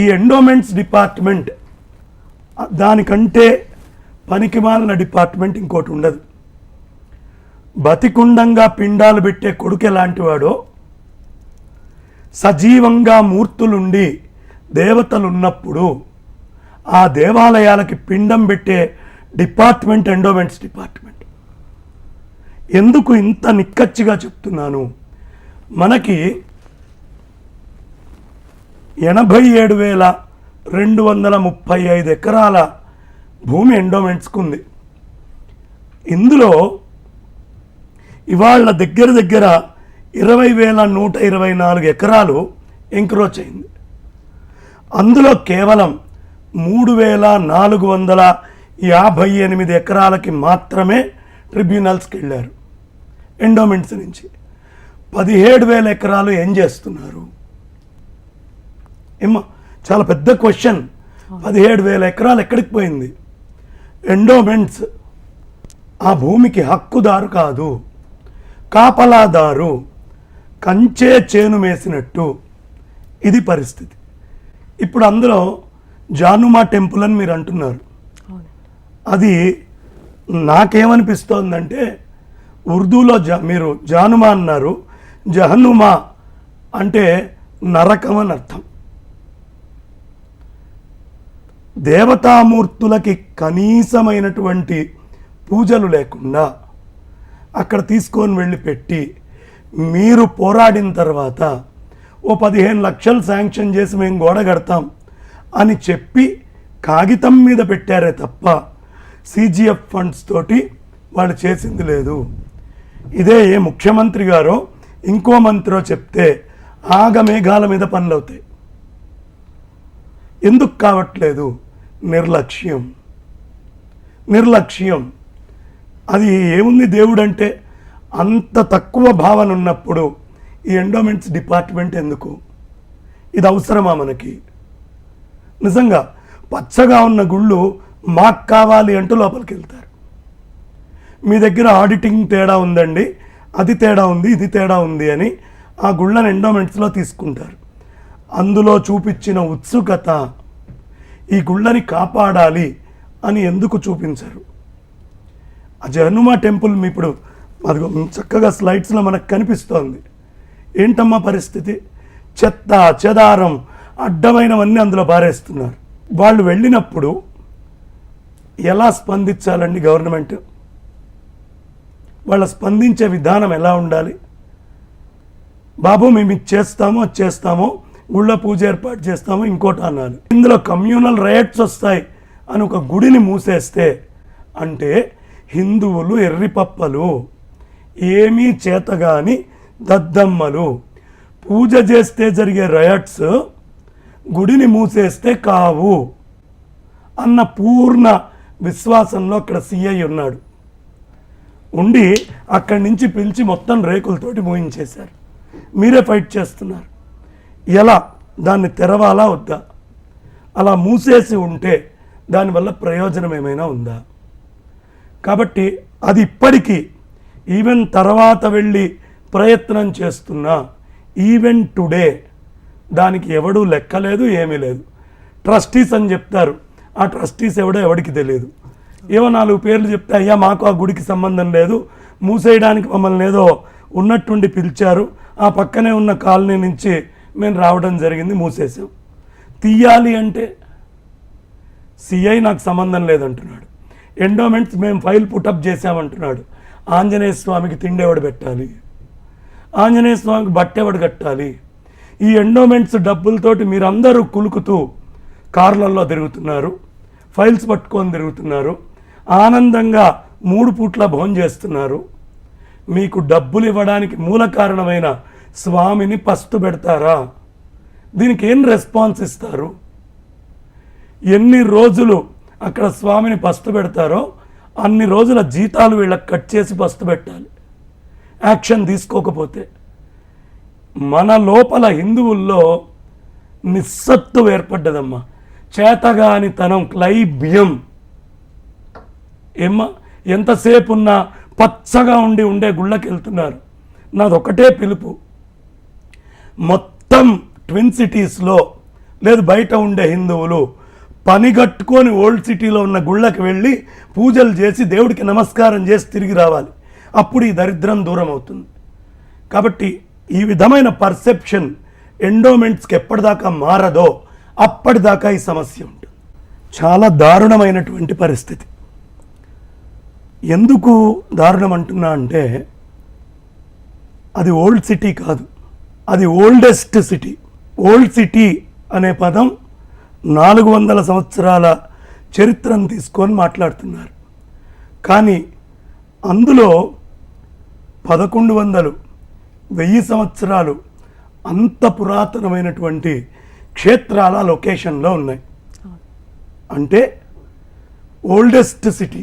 ఈ endowments department దానికంటే పనికిమాలిన డిపార్ట్మెంట్ ఇంకోటి ఉండదు. బతికుండంగా పిండాలు పెట్టే కొడుకు ఎలాంటి వాడో సజీవంగా మూర్తులుండి దేవతలు ఉన్నప్పుడు ఆ దేవాలయాలకి పిండం పెట్టే డిపార్ట్మెంట్ ఎండోమెంట్స్ డిపార్ట్మెంట్ ఎందుకు ఇంత నిక్కచ్చిగా చెప్తున్నాను? మనకి ఎనభై ఏడు వేల రెండు వందల ముప్పై ఐదు ఎకరాల భూమి ఎండోమెంట్స్కుంది. ఇందులో ఇవాళ దగ్గర దగ్గర ఇరవై వేల నూట ఇరవై నాలుగు ఎకరాలు ఎంక్రోచ్ అయింది. అందులో కేవలం మూడు వేల నాలుగు వందల యాభై ఎనిమిది ఎకరాలకి మాత్రమే ట్రిబ్యునల్స్కి వెళ్ళారు ఎండోమెంట్స్ నుంచి పదిహేడు వేల ఎకరాలు ఏం చేస్తున్నారు? ఏమో చాలా పెద్ద క్వశ్చన్. పదిహేడు వేల ఎకరాలు ఎక్కడికి పోయింది? ఎండోమెంట్స్. ఆ భూమికి హక్కుదారు కాదు కాపలాదారు కంచే చేను మేసినట్టు. ఇది పరిస్థితి. ఇప్పుడు అందులో జానుమా టెంపుల్ అని మీరు అంటున్నారు. అది నాకేమనిపిస్తోందంటే ఉర్దూలో జ మీరు జానుమా అన్నారు జహనుమా అంటే నరకం అని అర్థం. దేవతామూర్తులకి కనీసమైనటువంటి పూజలు లేకుండా అక్కడ తీసుకొని వెళ్ళి పెట్టి మీరు పోరాడిన తర్వాత ఓ పదిహేను లక్షలు శాంక్షన్ చేసి మేము గోడ కడతాం అని చెప్పి కాగితం మీద పెట్టారే తప్ప సిజిఎఫ్ ఫండ్స్ తోటి వాళ్ళు చేసింది లేదు. ఇదే ఏ ముఖ్యమంత్రి గారో ఇంకో మంత్రో చెప్తే ఆగమేఘాల మీద పనులు అవుతాయి ఎందుకు కావట్లేదు? నిర్లక్ష్యం. నిర్లక్ష్యం. అది ఏముంది దేవుడు అంటే అంత తక్కువ భావన ఉన్నప్పుడు ఈ ఎండోమెంట్స్ డిపార్ట్మెంట్ ఎందుకు? ఇది అవసరమా మనకి? నిజంగా పచ్చగా ఉన్న గుళ్ళు మాకు కావాలి అంటూ లోపలికి వెళ్తారు మీ దగ్గర ఆడిటింగ్ తేడా ఉందండి అది తేడా ఉంది ఇది తేడా ఉంది అని ఆ గుళ్ళని ఎండోమెంట్స్లో తీసుకుంటారు. అందులో చూపించిన ఉత్సుకత ఈ గుళ్ళని కాపాడాలి అని ఎందుకు చూపించారు? ఆ జహనుమా టెంపుల్ మీ ఇప్పుడు అది చక్కగా స్లైడ్స్లో మనకు కనిపిస్తోంది. ఏంటమ్మా పరిస్థితి? చెత్త చెదారం అడ్డమైనవన్నీ అందులో పారేస్తున్నారు. వాళ్ళు వెళ్ళినప్పుడు ఎలా స్పందించాలండి గవర్నమెంట్? వాళ్ళ స్పందించే విధానం ఎలా ఉండాలి? బాబు మేము ఇది చేస్తామో అది చేస్తామో గుళ్ళ పూజ ఏర్పాటు చేస్తాము ఇంకోటి అనాలి ఇందులో కమ్యూనల్ రైట్స్ వస్తాయి అని ఒక గుడిని మూసేస్తే అంటే హిందువులు ఎర్రిపప్పలు ఏమీ చేతగాని దద్దమ్మలు. పూజ చేస్తే జరిగే రయట్స్ గుడిని మూసేస్తే కావు అన్న పూర్ణ విశ్వాసంలో అక్కడ సిఐ ఉన్నాడు. ఉండి అక్కడి నుంచి పిలిచి మొత్తం రేకులతోటి మోయించేశారు. మీరే ఫైట్ చేస్తున్నారు. ఎలా దాన్ని తెరవాలా వద్దా? అలా మూసేసి ఉంటే దానివల్ల ప్రయోజనం ఏమైనా ఉందా? కాబట్టి అది ఇప్పటికీ ఈవెన్ తర్వాత వెళ్ళి ప్రయత్నం చేస్తున్నా ఈవెన్ టుడే దానికి ఎవడూ లెక్కలేదు ఏమీ లేదు. ట్రస్టీస్ అని చెప్తారు. ఆ ట్రస్టీస్ ఎవడో ఎవడికి తెలియదు. ఏవో నాలుగు పేర్లు చెప్తే అయ్యా మాకు ఆ గుడికి సంబంధం లేదు. మూసేయడానికి మమ్మల్ని ఏదో ఉన్నట్టుండి పిలిచారు. ఆ పక్కనే ఉన్న కాలనీ నుంచి మేము రావడం జరిగింది మూసేసాం తీయాలి అంటే సిఐ నాకు సంబంధం లేదంటున్నాడు. ఎండోమెంట్స్ మేము ఫైల్ పుటప్ చేసామంటున్నాడు ఆంజనేయ స్వామికి తిండేవాడు పెట్టాలి? ఆంజనేయ స్వామికి బట్టేవాడు కట్టాలి? ఈ ఎండోమెంట్స్ డబ్బులతోటి మీరందరూ కులుకుతూ కార్లలో తిరుగుతున్నారు ఫైల్స్ పట్టుకొని తిరుగుతున్నారు ఆనందంగా మూడు పూట్ల భోజనం చేస్తున్నారు మీకు డబ్బులు ఇవ్వడానికి మూల కారణమైన స్వామిని పస్తు పెడతారా? దీనికి ఏం రెస్పాన్స్ ఇస్తారు? ఎన్ని రోజులు అక్కడ స్వామిని పస్తు పెడతారో అన్ని రోజుల జీతాలు వీళ్ళకి కట్ చేసి పస్తు పెట్టాలి. యాక్షన్ తీసుకోకపోతే. మన లోపల హిందువుల్లో నిస్సత్తు ఏర్పడ్డదమ్మా. చేతగాని తనం క్లైబ్యం. ఏమ్మా ఎంతసేపు ఉన్నా పచ్చగా ఉండి ఉండే గుళ్ళకి వెళ్తున్నారు నాదొకటే పిలుపు. మొత్తం ట్విన్ సిటీస్లో లేదు బయట ఉండే హిందువులు పనిగట్టుకొని ఓల్డ్ సిటీలో ఉన్న గుళ్ళకి వెళ్ళి పూజలు చేసి దేవుడికి నమస్కారం చేసి తిరిగి రావాలి. అప్పుడు ఈ దరిద్రం దూరం అవుతుంది. కాబట్టి ఈ విధమైన పర్సెప్షన్ ఎండోమెంట్స్కి ఎప్పటిదాకా మారదో అప్పటిదాకా ఈ సమస్య ఉంటుంది. చాలా దారుణమైనటువంటి పరిస్థితి. ఎందుకు దారుణం అంటున్నా అంటే అది ఓల్డ్ సిటీ కాదు. అది ఓల్డెస్ట్ సిటీ ఓల్డ్ సిటీ అనే పదం నాలుగు వందల సంవత్సరాల చరిత్రను తీసుకొని మాట్లాడుతున్నారు. కానీ అందులో పదకొండు వందలు వెయ్యి సంవత్సరాలు అంత పురాతనమైనటువంటి క్షేత్రాల లొకేషన్లో ఉన్నాయి. అంటే ఓల్డెస్ట్ సిటీ